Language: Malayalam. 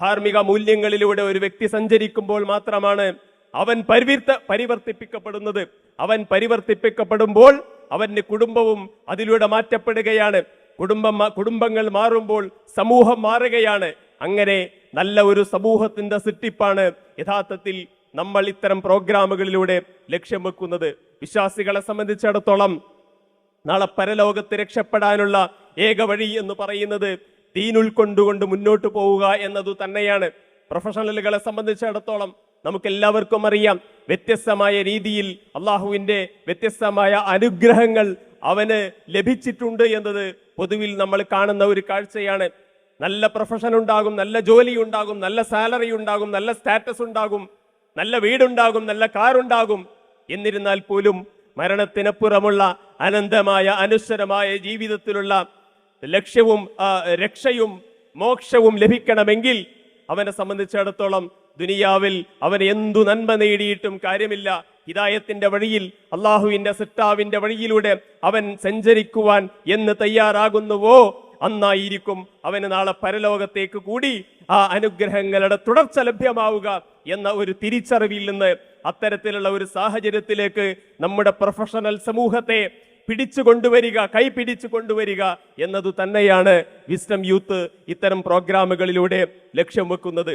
ധാർമ്മിക മൂല്യങ്ങളിലൂടെ ഒരു വ്യക്തി സഞ്ചരിക്കുമ്പോൾ മാത്രമാണ് അവൻ പരിവർത്ത പരിവർത്തിപ്പിക്കപ്പെടുന്നത്. അവൻ പരിവർത്തിപ്പിക്കപ്പെടുമ്പോൾ അവന്റെ കുടുംബവും അതിലൂടെ മാറ്റപ്പെടുകയാണ്. കുടുംബം കുടുംബങ്ങൾ മാറുമ്പോൾ സമൂഹം മാറുകയാണ്. അങ്ങനെ നല്ല ഒരു സമൂഹത്തിന്റെ സൃഷ്ടിപ്പാണ് യഥാർത്ഥത്തിൽ നമ്മൾ ഇത്തരം പ്രോഗ്രാമുകളിലൂടെ ലക്ഷ്യം വെക്കുന്നത്. വിശ്വാസികളെ സംബന്ധിച്ചിടത്തോളം നാളെ പരലോകത്ത് രക്ഷപ്പെടാനുള്ള ഏക വഴി എന്ന് പറയുന്നത് ദീൻ ഉൾക്കൊണ്ടുകൊണ്ട് മുന്നോട്ട് പോവുക എന്നതു തന്നെയാണ്. പ്രൊഫഷണലുകളെ സംബന്ധിച്ചിടത്തോളം നമുക്ക് എല്ലാവർക്കും അറിയാം വ്യത്യസ്തമായ രീതിയിൽ അള്ളാഹുവിന്റെ വ്യത്യസ്തമായ അനുഗ്രഹങ്ങൾ അവന് ലഭിച്ചിട്ടുണ്ട് എന്നത് പൊതുവിൽ നമ്മൾ കാണുന്ന ഒരു കാഴ്ചയാണ്. നല്ല പ്രൊഫഷൻ ഉണ്ടാകും നല്ല ജോലി ഉണ്ടാകും നല്ല സാലറി ഉണ്ടാകും നല്ല സ്റ്റാറ്റസ് ഉണ്ടാകും നല്ല വീടുണ്ടാകും നല്ല കാർ ഉണ്ടാകും. എന്നിരുന്നാൽ പോലും മരണത്തിനപ്പുറമുള്ള അനന്തമായ അനശ്വരമായ ജീവിതത്തിലുള്ള ലക്ഷ്യവും രക്ഷയും മോക്ഷവും ലഭിക്കണമെങ്കിൽ അവനെ സംബന്ധിച്ചിടത്തോളം ദുനിയാവിൽ അവൻ എന്തു നന്മ നേടിയിട്ടും കാര്യമില്ല. ഹിദായത്തിന്റെ വഴിയിൽ അള്ളാഹുവിന്റെ സിട്ടാവിന്റെ വഴിയിലൂടെ അവൻ സഞ്ചരിക്കുവാൻ എന്ന് തയ്യാറാകുന്നുവോ? അന്നായിരിക്കും അവന് നാളെ പരലോകത്തേക്ക് കൂടി ആ അനുഗ്രഹങ്ങളുടെ തുടർച്ച ലഭ്യമാവുക എന്ന ഒരു തിരിച്ചറിവിൽ നിന്ന് അത്തരത്തിലുള്ള ഒരു സാഹചര്യത്തിലേക്ക് നമ്മുടെ പ്രൊഫഷണൽ സമൂഹത്തെ പിടിച്ചു കൊണ്ടുവരിക കൈ പിടിച്ചു കൊണ്ടുവരിക എന്നതു തന്നെയാണ് വിസ്ഡം യൂത്ത് ഇത്തരം പ്രോഗ്രാമുകളിലൂടെ ലക്ഷ്യം വെക്കുന്നത്.